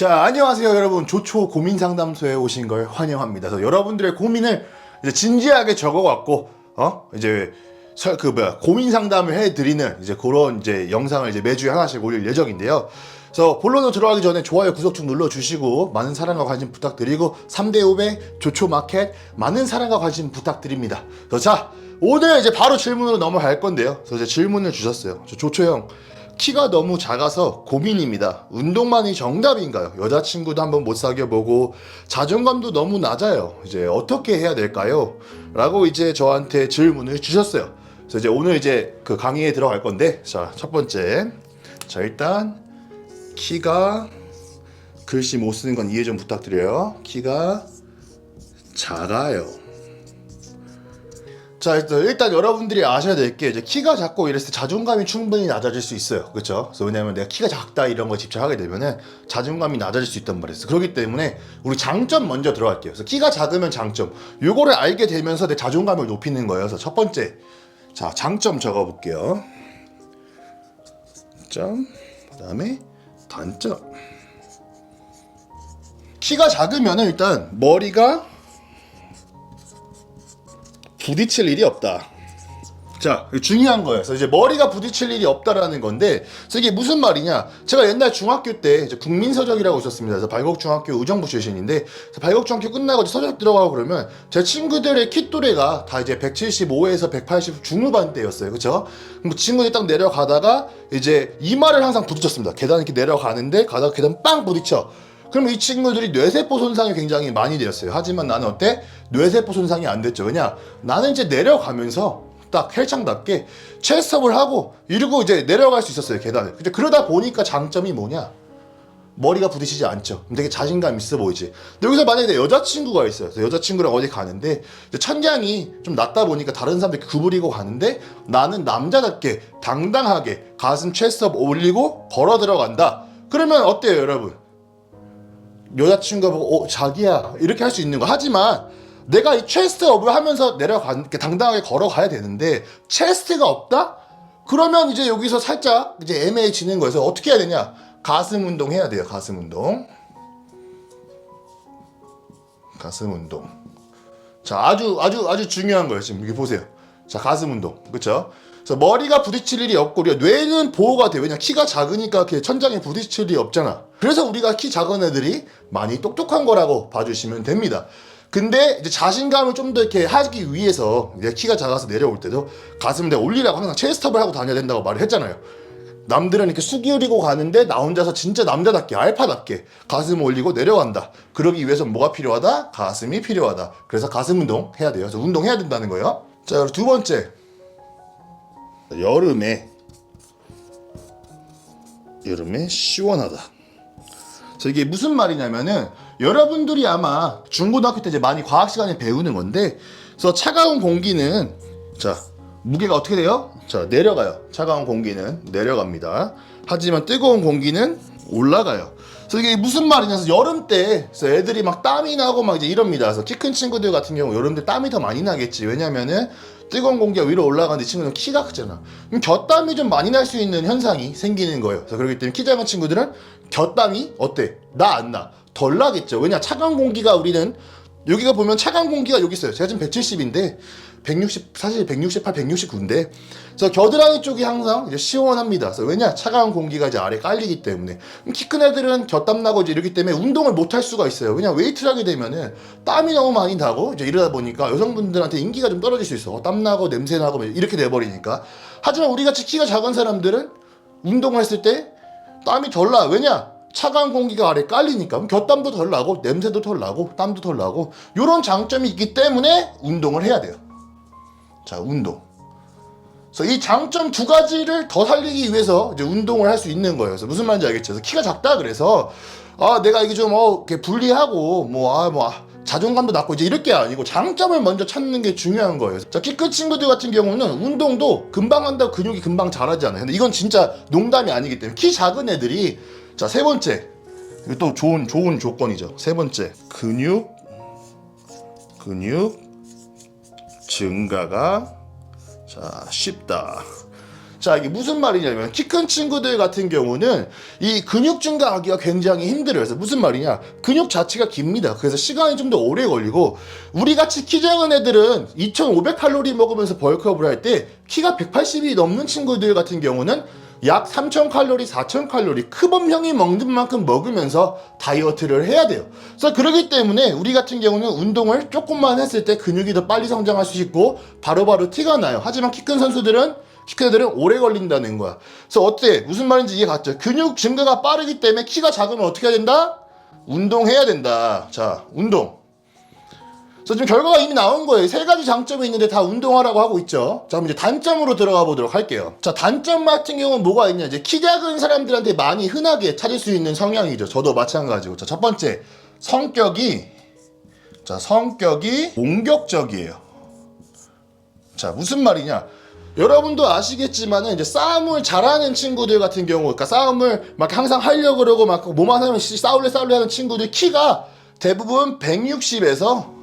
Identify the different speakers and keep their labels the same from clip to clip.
Speaker 1: 자, 안녕하세요, 여러분. 조초 고민 상담소에 오신 걸 환영합니다. 그래서 여러분들의 고민을 이제 진지하게 적어갖고, 어? 이제, 설- 그, 뭐야, 고민 상담을 해드리는 이제 그런 이제 영상을 이제 매주에 하나씩 올릴 예정인데요. 그래서 본론으로 들어가기 전에 좋아요, 구독 좀 눌러주시고, 많은 사랑과 관심 부탁드리고, 3대 500 조초 마켓, 많은 사랑과 관심 부탁드립니다. 그래서 자, 오늘 이제 바로 질문으로 넘어갈 건데요. 그래서 이제 질문을 주셨어요. 저 조초 형, 키가 너무 작아서 고민입니다. 운동만이 정답인가요? 여자친구도 한번 못 사귀어보고 자존감도 너무 낮아요. 이제 어떻게 해야 될까요? 라고 이제 저한테 질문을 주셨어요. 그래서 이제 오늘 이제 그 강의에 들어갈 건데 자, 첫 번째. 자, 일단 키가 글씨 못 쓰는 건 이해 좀 부탁드려요. 키가 작아요. 자 일단, 여러분들이 아셔야 될 게 이제 키가 작고 이랬을 때 자존감이 충분히 낮아질 수 있어요. 그렇죠 그래서 왜냐면 내가 키가 작다 이런 거 집착하게 되면은 자존감이 낮아질 수 있단 말이에요. 그렇기 때문에 우리 장점 먼저 들어갈게요. 그래서 키가 작으면 장점. 요거를 알게 되면서 내 자존감을 높이는 거예요. 그래서 첫 번째. 자 장점 적어볼게요. 점. 그다음에 단점. 키가 작으면은 일단 머리가 부딪힐 일이 없다. 자, 중요한 거예요. 그래서 이제 머리가 부딪힐 일이 없다라는 건데, 이게 무슨 말이냐? 제가 옛날 중학교 때 이제 국민서적이라고 있었습니다. 그래서 발곡중학교 의정부 출신인데, 발곡중학교 끝나고 이제 서적 들어가고 그러면 제 친구들의 키 또래가 다 이제 175에서 180 중후반대였어요. 그쵸? 그럼 친구들이 딱 내려가다가 이제 이마를 항상 부딪혔습니다. 계단 이렇게 내려가는데 가다가 계단 빵 부딪혀. 그럼 이 친구들이 뇌세포 손상이 굉장히 많이 되었어요. 하지만 나는 어때? 뇌세포 손상이 안 됐죠. 왜냐? 나는 이제 내려가면서 딱 헬창답게 체스업을 하고 이러고 이제 내려갈 수 있었어요. 계단을. 이제 그러다 보니까 장점이 뭐냐? 머리가 부딪히지 않죠. 되게 자신감 있어 보이지. 근데 여기서 만약에 내 여자친구가 있어요. 그래서 여자친구랑 어디 가는데 천장이 좀 낮다 보니까 다른 사람들이 구부리고 가는데 나는 남자답게 당당하게 가슴 체스업 올리고 걸어 들어간다. 그러면 어때요, 여러분? 여자친구가 보고 어, 자기야. 이렇게 할 수 있는 거. 하지만 내가 이 체스트업을 하면서 내려가 당당하게 걸어가야 되는데 체스트가 없다? 그러면 이제 여기서 살짝 이제 애매해지는 거여서 어떻게 해야 되냐? 가슴 운동 해야 돼요 가슴 운동. 가슴 운동. 자 아주 아주 아주 중요한 거예요 지금. 여기 보세요. 자 가슴 운동. 그렇죠 그래서 머리가 부딪힐 일이 없고 우리가 뇌는 보호가 돼 왜냐 키가 작으니까 이렇게 천장에 부딪힐 일이 없잖아 그래서 우리가 키 작은 애들이 많이 똑똑한 거라고 봐주시면 됩니다 근데 이제 자신감을 좀 더 이렇게 하기 위해서 내 키가 작아서 내려올 때도 내가 올리라고 항상 체스트업을 하고 다녀야 된다고 말을 했잖아요 남들은 이렇게 숙이리고 가는데 나 혼자서 진짜 남자답게 알파답게 가슴 올리고 내려간다. 그러기 위해서 뭐가 필요하다? 가슴이 필요하다. 그래서 가슴 운동 해야 돼요. 그래서 운동해야 된다는 거예요. 자, 두 번째. 여름에 여름에 시원하다. 그래서 이게 무슨 말이냐면은 여러분들이 아마 중고등학교 때 이제 많이 과학 시간에 배우는 건데 그래서 차가운 공기는 자 무게가 어떻게 돼요? 자 내려가요. 차가운 공기는 내려갑니다. 하지만 뜨거운 공기는 올라가요. 그래서 이게 무슨 말이냐? 그래서 여름 때 그래서 애들이 막 땀이 나고 막 이제 이럽니다. 그래서 키 큰 친구들 같은 경우 여름 때 땀이 더 많이 나겠지. 왜냐면은 뜨거운 공기가 위로 올라가는데 이 친구는 키가 크잖아. 그럼 곁땀이 좀 많이 날 수 있는 현상이 생기는 거예요. 그래서 그렇기 때문에 키 작은 친구들은 곁땀이 어때? 나 안 나? 덜 나겠죠. 왜냐? 차가운 공기가 우리는 여기가 보면 차가운 공기가 여기 있어요. 제가 지금 170인데 160 사실 168, 169인데 그래서 겨드랑이 쪽이 항상 이제 시원합니다. 그래서 왜냐? 차가운 공기가 이제 아래 깔리기 때문에 키 큰 애들은 곁땀 나고 이제 이렇기 때문에 운동을 못 할 수가 있어요. 왜냐? 웨이트를 하게 되면은 땀이 너무 많이 나고 이제 이러다 보니까 여성분들한테 인기가 좀 떨어질 수 있어. 어, 땀 나고 냄새 나고 뭐 이렇게 돼 버리니까. 하지만 우리 같이 키가 작은 사람들은 운동을 했을 때 땀이 덜 나. 왜냐? 차가운 공기가 아래 깔리니까 그럼 곁땀도 덜 나고 냄새도 덜 나고 땀도 덜 나고 이런 장점이 있기 때문에 운동을 해야 돼요. 자, 운동. 그래서 이 장점 두 가지를 더 살리기 위해서 이제 운동을 할 수 있는 거예요. 그래서 무슨 말인지 알겠죠? 그래서 키가 작다 그래서 아 내가 이게 좀 어, 이렇게 불리하고 뭐아뭐 아, 자존감도 낮고 이제 이럴 게 아니고 장점을 먼저 찾는 게 중요한 거예요. 자, 키 큰 친구들 같은 경우는 운동도 금방 한다고 근육이 금방 자라지 않아요. 근데 이건 진짜 농담이 아니기 때문에 키 작은 애들이 자, 세 번째. 이거 또 좋은 좋은 조건이죠. 세 번째. 근육 근육 증가가 자, 쉽다. 자 이게 무슨 말이냐면 키 큰 친구들 같은 경우는 이 근육 증가하기가 굉장히 힘들어요. 그래서 무슨 말이냐 근육 자체가 깁니다. 그래서 시간이 좀 더 오래 걸리고 우리 같이 키 작은 애들은 2,500칼로리 먹으면서 벌크업을 할 때 키가 180이 넘는 친구들 같은 경우는 약 3,000칼로리, 4,000칼로리 크범형이 먹는 만큼 먹으면서 다이어트를 해야 돼요. 그래서 그러기 때문에 우리 같은 경우는 운동을 조금만 했을 때 근육이 더 빨리 성장할 수 있고 바로바로 티가 나요. 하지만 키 큰 선수들은 키큰 애들은 오래 걸린다는 거야. 그래서 어때? 무슨 말인지 이해 갔죠? 근육 증가가 빠르기 때문에 키가 작으면 어떻게 해야 된다? 운동해야 된다. 자, 운동. 그래서 지금 결과가 이미 나온 거예요. 세 가지 장점이 있는데 다 운동하라고 하고 있죠. 자, 그럼 이제 단점으로 들어가 보도록 할게요. 자, 단점 같은 경우는 뭐가 있냐? 이제 키 작은 사람들한테 많이 흔하게 찾을 수 있는 성향이죠. 저도 마찬가지고. 자, 첫 번째. 성격이, 자, 성격이 공격적이에요. 자, 무슨 말이냐? 여러분도 아시겠지만은 이제 싸움을 잘하는 친구들 같은 경우, 그러니까 싸움을 막 항상 하려고 그러고 막 뭐만 하면 씨, 싸울래 싸울래 하는 친구들 키가 대부분 160에서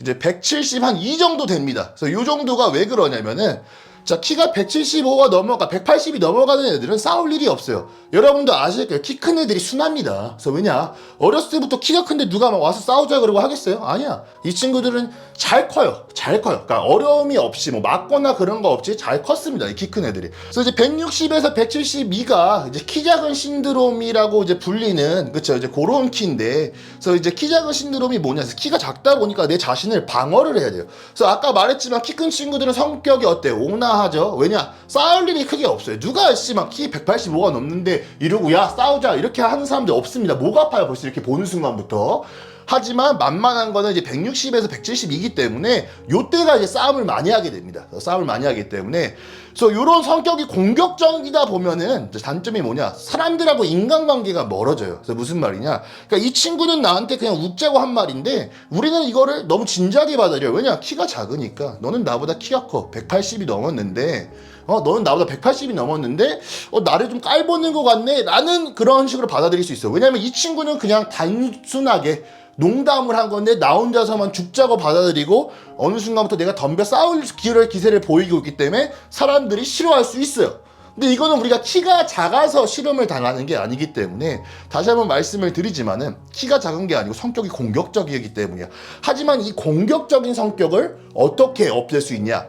Speaker 1: 이제 170 한 이 정도 됩니다. 그래서 이 정도가 왜 그러냐면은 자 키가 175가 넘어가 180이 넘어가는 애들은 싸울 일이 없어요. 여러분도 아실 거예요. 키 큰 애들이 순합니다. 그래서 왜냐 어렸을 때부터 키가 큰데 누가 막 와서 싸우자 그러고 하겠어요? 아니야. 이 친구들은 잘 커요. 잘 커요. 그러니까 어려움이 없이 뭐 맞거나 그런 거 없이 잘 컸습니다. 이 키 큰 애들이. 그래서 이제 160에서 172가 이제 키 작은 신드롬이라고 이제 불리는 그쵸 이제 그런 키인데 그래서 이제 키 작은 신드롬이 뭐냐? 그래서 키가 작다 보니까 내 자신을 방어를 해야 돼요. 그래서 아까 말했지만 키 큰 친구들은 성격이 어때요? 온화 하죠. 왜냐? 싸울 일이 크게 없어요. 누가 씨 막 키 185가 넘는데 이러고 야 싸우자 이렇게 하는 사람들 없습니다. 목 아파요. 벌써 이렇게 보는 순간부터. 하지만 만만한 거는 이제 160에서 172이기 때문에 요때가 이제 싸움을 많이 하게 됩니다. 싸움을 많이 하기 때문에 그래서 요런 성격이 공격적이다 보면은 단점이 뭐냐? 사람들하고 인간관계가 멀어져요. 그래서 무슨 말이냐? 그러니까 이 친구는 나한테 그냥 웃자고 한 말인데 우리는 이거를 너무 진지하게 받아들여요. 왜냐? 키가 작으니까 너는 나보다 키가 커. 180이 넘었는데 어, 너는 나보다 180이 넘었는데, 어, 나를 좀 깔보는 것 같네? 라는 그런 식으로 받아들일 수 있어. 왜냐면 이 친구는 그냥 단순하게 농담을 한 건데, 나 혼자서만 죽자고 받아들이고, 어느 순간부터 내가 덤벼 싸울 기를 기세를 보이고 있기 때문에 사람들이 싫어할 수 있어요. 근데 이거는 우리가 키가 작아서 실험을 당하는 게 아니기 때문에 다시 한번 말씀을 드리지만은 키가 작은 게 아니고 성격이 공격적이기 때문이야. 하지만 이 공격적인 성격을 어떻게 없앨 수 있냐?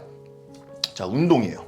Speaker 1: 자, 운동이에요.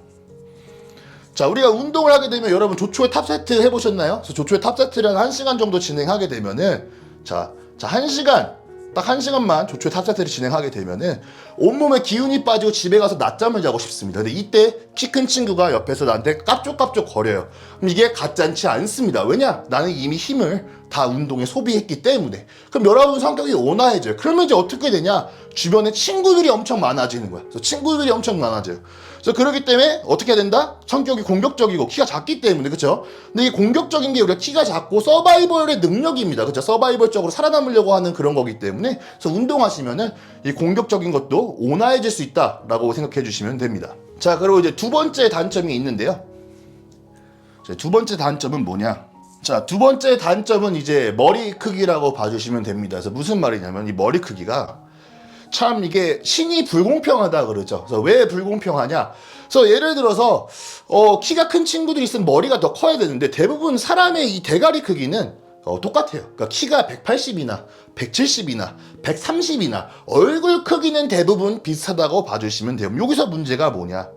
Speaker 1: 자, 우리가 운동을 하게 되면 여러분 조초의 탑 세트 해보셨나요? 그래서 조초의 탑 세트를 한 1시간 정도 진행하게 되면은 자, 자, 1시간 딱 1시간만 조초의 탑 세트를 진행하게 되면은 온몸에 기운이 빠지고 집에 가서 낮잠을 자고 싶습니다. 근데 이때 키 큰 친구가 옆에서 나한테 깝쪽깝쪽 거려요. 그럼 이게 가짜않지 않습니다. 왜냐? 나는 이미 힘을 다 운동에 소비했기 때문에. 그럼 여러분 성격이 온화해져요. 그러면 이제 어떻게 되냐? 주변에 친구들이 엄청 많아지는 거야. 그래서 친구들이 엄청 많아져요. 그래서 그렇기 때문에 어떻게 해야 된다? 성격이 공격적이고 키가 작기 때문에 그렇죠? 근데 이 공격적인 게 우리가 키가 작고 서바이벌의 능력입니다. 그렇죠? 서바이벌적으로 살아남으려고 하는 그런 거기 때문에 그래서 운동하시면은 이 공격적인 것도 온화해질 수 있다라고 생각해 주시면 됩니다. 자, 그리고 이제 두 번째 단점이 있는데요. 자, 두 번째 단점은 뭐냐? 자, 두 번째 단점은 이제 머리 크기라고 봐주시면 됩니다. 그래서 무슨 말이냐면 이 머리 크기가 참 이게 신이 불공평하다 그러죠. 그래서 왜 불공평하냐? 그래서 예를 들어서 어, 키가 큰 친구들이 있으면 머리가 더 커야 되는데 대부분 사람의 이 대가리 크기는 어, 똑같아요. 그러니까 키가 180이나 170이나 130이나 얼굴 크기는 대부분 비슷하다고 봐주시면 돼요. 여기서 문제가 뭐냐?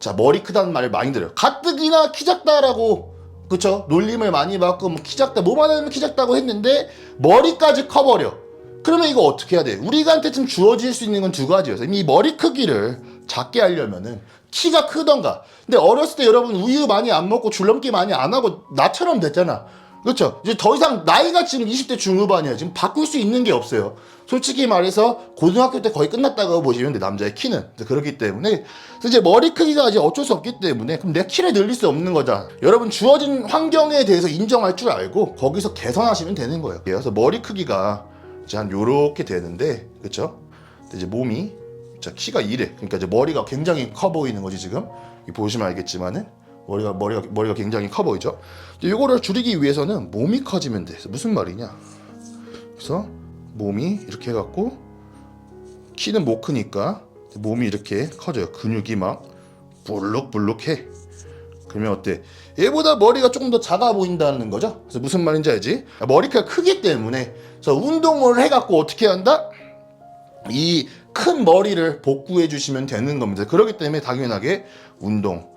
Speaker 1: 자 머리 크다는 말을 많이 들어요. 가뜩이나 키 작다라고 그쵸? 놀림을 많이 받고 뭐 키 작다 뭐만 하면 키 작다고 했는데 머리까지 커버려. 그러면 이거 어떻게 해야 돼? 우리한테 지금 주어질 수 있는 건 두 가지여서 이 머리 크기를 작게 하려면은 키가 크던가. 근데 어렸을 때 여러분 우유 많이 안 먹고 줄넘기 많이 안 하고 나처럼 됐잖아. 그렇죠? 이제 더 이상 나이가 지금 20대 중후반이야. 지금 바꿀 수 있는 게 없어요. 솔직히 말해서 고등학교 때 거의 끝났다고 보시면 돼 남자의 키는 그렇기 때문에 그래서 이제 머리 크기가 이제 어쩔 수 없기 때문에 그럼 내 키를 늘릴 수 없는 거잖아. 여러분 주어진 환경에 대해서 인정할 줄 알고 거기서 개선하시면 되는 거예요. 그래서 머리 크기가 이제 한 요렇게 되는데 그렇죠? 이제 몸이 자 키가 이래. 그러니까 이제 머리가 굉장히 커 보이는 거지 지금. 이 보시면 알겠지만은 머리가 머리가 머리가 굉장히 커 보이죠. 이거를 줄이기 위해서는 몸이 커지면 돼. 무슨 말이냐? 그래서 몸이 이렇게 해갖고 키는 못 크니까 몸이 이렇게 커져요. 근육이 막 볼록볼록해. 그러면 어때? 얘보다 머리가 조금 더 작아 보인다는 거죠. 그래서 무슨 말인지 알지? 머리카락 크기 때문에 그래서 운동을 해갖고 어떻게 한다? 이 큰 머리를 복구해 주시면 되는 겁니다. 그렇기 때문에 당연하게 운동.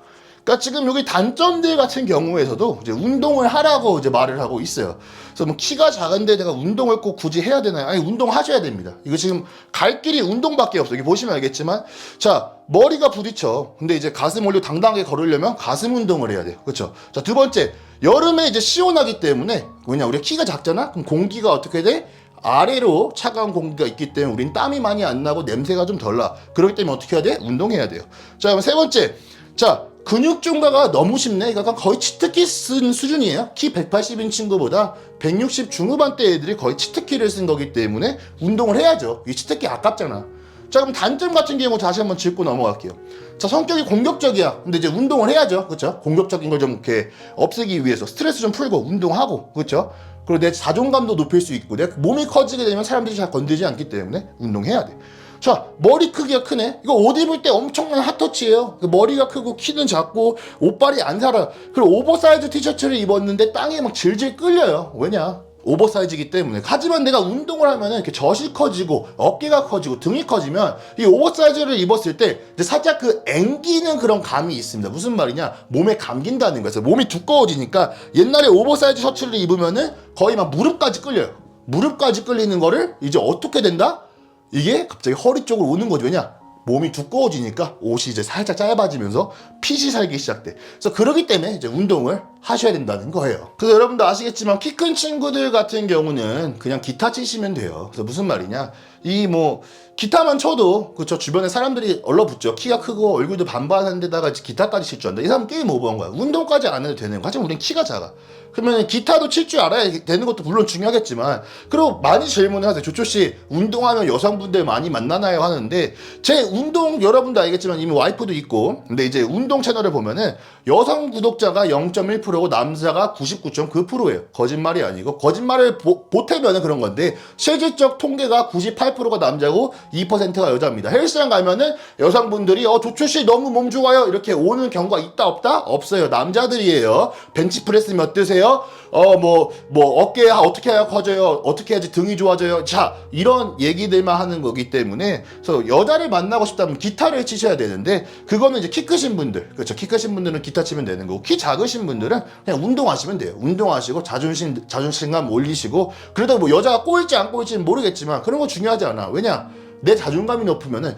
Speaker 1: 그러니까 지금 여기 단점들 같은 경우에서도 이제 운동을 하라고 이제 말을 하고 있어요. 그래서 뭐 키가 작은데 내가 운동을 꼭 굳이 해야 되나요? 아니 운동 하셔야 됩니다. 이거 지금 갈 길이 운동밖에 없어. 여기 보시면 알겠지만 자 머리가 부딪혀. 근데 이제 가슴 올려 당당하게 걸으려면 가슴 운동을 해야 돼요. 그렇죠? 자 두 번째 여름에 이제 시원하기 때문에 왜냐 우리가 키가 작잖아. 그럼 공기가 어떻게 돼? 아래로 차가운 공기가 있기 때문에 우린 땀이 많이 안 나고 냄새가 좀 덜 나. 그렇기 때문에 어떻게 해야 돼? 운동해야 돼요. 자, 그럼 세 번째. 자, 근육 증가가 너무 쉽네. 이거 거의 치트키 쓴 수준이에요. 키 180인 친구보다 160 중후반대 애들이 거의 치트키를 쓴 거기 때문에 운동을 해야죠. 이 치트키 아깝잖아. 자, 그럼 단점 같은 경우 다시 한번 짚고 넘어갈게요. 자, 성격이 공격적이야. 근데 이제 운동을 해야죠. 그쵸? 공격적인 걸 좀 이렇게 없애기 위해서 스트레스 좀 풀고 운동하고. 그쵸? 그리고 내 자존감도 높일 수 있고 내 몸이 커지게 되면 사람들이 잘 건들지 않기 때문에 운동해야 돼. 자 머리 크기가 크네. 이거 옷 입을 때 엄청난 핫터치예요. 그 머리가 크고 키는 작고 옷발이 안 살아. 그리고 오버사이즈 티셔츠를 입었는데 땅에 막 질질 끌려요. 왜냐? 오버사이즈이기 때문에 하지만 내가 운동을 하면은 이렇게 젖이 커지고 어깨가 커지고 등이 커지면 이 오버사이즈를 입었을 때 살짝 그 앵기는 그런 감이 있습니다 무슨 말이냐 몸에 감긴다는 거예요 몸이 두꺼워지니까 옛날에 오버사이즈 셔츠를 입으면은 거의 막 무릎까지 끌려요 무릎까지 끌리는 거를 이제 어떻게 된다? 이게 갑자기 허리 쪽으로 오는 거죠 왜냐 몸이 두꺼워지니까 옷이 이제 살짝 짧아지면서 핏이 살기 시작돼. 그래서 그러기 때문에 이제 운동을 하셔야 된다는 거예요. 그래서 여러분도 아시겠지만 키 큰 친구들 같은 경우는 그냥 기타 치시면 돼요. 그래서 무슨 말이냐? 이 뭐 기타만 쳐도 그쵸 주변에 사람들이 얼러붙죠. 키가 크고 얼굴도 반반한데다가 기타까지 칠 줄 안다. 이 사람 게임 오버한 거야. 운동까지 안 해도 되는 거. 하지만 우린 키가 작아. 그러면 기타도 칠 줄 알아야 되는 것도 물론 중요하겠지만 그리고 많이 질문을 하세요. 조초 씨 운동하면 여성분들 많이 만나나요 하는데 제 운동 여러분도 알겠지만 이미 와이프도 있고 근데 이제 운동 채널을 보면은 여성 구독자가 0.1%고 남자가 99.9%예요. 거짓말이 아니고 거짓말을 보, 보태면은 그런 건데 실질적 통계가 98%가 남자고 2%가 여자입니다. 헬스장 가면은 여성분들이 어 조초 씨 너무 몸 좋아요 이렇게 오는 경우가 있다 없다 없어요. 남자들이에요. 벤치프레스 몇 드세요? 어뭐뭐 어깨 어떻게 해야 커져요? 어떻게 해야지 등이 좋아져요? 자 이런 얘기들만 하는 거기 때문에 그래서 여자를 만나고 싶다면 기타를 치셔야 되는데 그거는 이제 키 크신 분들 그렇죠 키 크신 분들은 기타 치면 되는 거고 키 작으신 분들은 그냥 운동하시면 돼요 운동하시고 자존심 자존심감 올리시고 그러다 뭐 여자가 꼬일지 안 꼬일지는 모르겠지만 그런 거 중요하지 않아 왜냐 내 자존감이 높으면은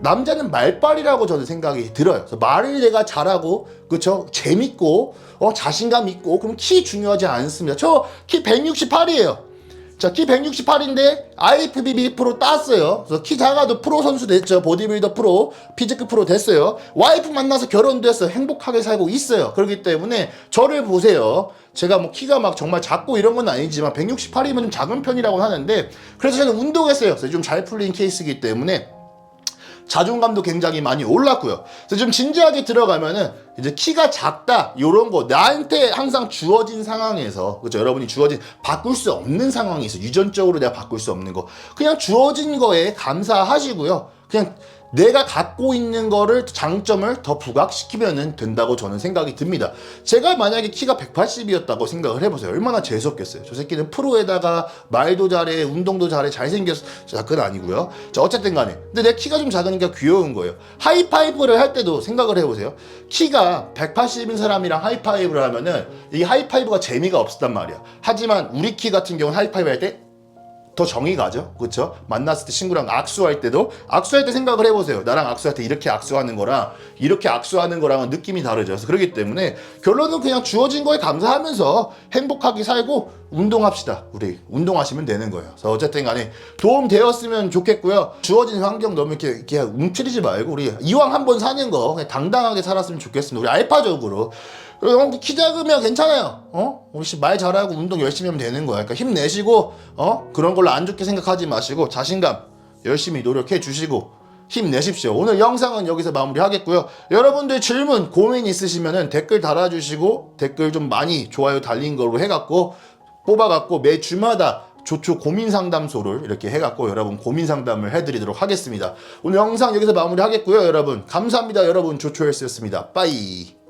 Speaker 1: 남자는 말빨이라고 저는 생각이 들어요. 그래서 말을 내가 잘하고, 그쵸? 재밌고, 어, 자신감 있고, 그럼 키 중요하지 않습니다. 저 키 168이에요. 자, 키 168인데, IFBB 프로 땄어요. 그래서 키 작아도 프로 선수 됐죠. 보디빌더 프로, 피지크 프로 됐어요. 와이프 만나서 결혼도 했어요. 행복하게 살고 있어요. 그렇기 때문에, 저를 보세요. 제가 뭐 키가 막 정말 작고 이런 건 아니지만, 168이면 좀 작은 편이라고 하는데, 그래서 저는 운동했어요. 그래서 좀 잘 풀린 케이스이기 때문에, 자존감도 굉장히 많이 올랐고요. 그래서 좀 진지하게 들어가면은 이제 키가 작다 요런 거 나한테 항상 주어진 상황에서 그죠 여러분이 주어진 바꿀 수 없는 있어 유전적으로 내가 바꿀 수 없는 거 그냥 주어진 거에 감사하시고요. 그냥 내가 갖고 있는 거를 장점을 더 부각시키면 된다고 저는 생각이 듭니다. 제가 만약에 키가 180이었다고 생각을 해보세요. 얼마나 재수없겠어요. 저 새끼는 프로에다가 말도 잘해, 운동도 잘해, 잘생겼어. 자, 그건 아니고요. 자, 어쨌든 간에. 근데 내 키가 좀 작으니까 귀여운 거예요. 하이파이브를 할 때도 생각을 해보세요. 키가 180인 사람이랑 하이파이브를 하면은 이 하이파이브가 재미가 없었단 말이야. 하지만 우리 키 같은 경우는 하이파이브 할 때 더 정이 가죠. 그렇죠? 만났을 때 친구랑 악수할 때도 악수할 때 생각을 해보세요. 나랑 악수할 때 이렇게 악수하는 거랑 이렇게 악수하는 거랑은 느낌이 다르죠. 그래서 그렇기 때문에 결론은 그냥 주어진 거에 감사하면서 행복하게 살고 운동합시다. 우리 운동하시면 되는 거예요. 그래서 어쨌든 간에 도움 되었으면 좋겠고요. 주어진 환경 너무 이렇게, 이렇게 움츠리지 말고 우리 이왕 한번 사는 거 당당하게 살았으면 좋겠습니다. 우리 알파적으로 형, 키 작으면 괜찮아요. 어? 씨말 잘하고 운동 열심히 하면 되는 거야. 그러니까 힘내시고, 어? 그런 걸로 안 좋게 생각하지 마시고, 자신감 열심히 노력해 주시고, 힘내십시오. 오늘 영상은 여기서 마무리 하겠고요. 여러분들 질문, 고민 있으시면은 댓글 달아주시고, 댓글 좀 많이 좋아요 달린 걸로 해갖고, 뽑아갖고 매 주마다 조초 고민 상담소를 이렇게 해갖고 여러분 고민 상담을 해드리도록 하겠습니다. 오늘 영상 여기서 마무리 하겠고요. 여러분 감사합니다. 여러분 조초헬스였습니다. 빠이.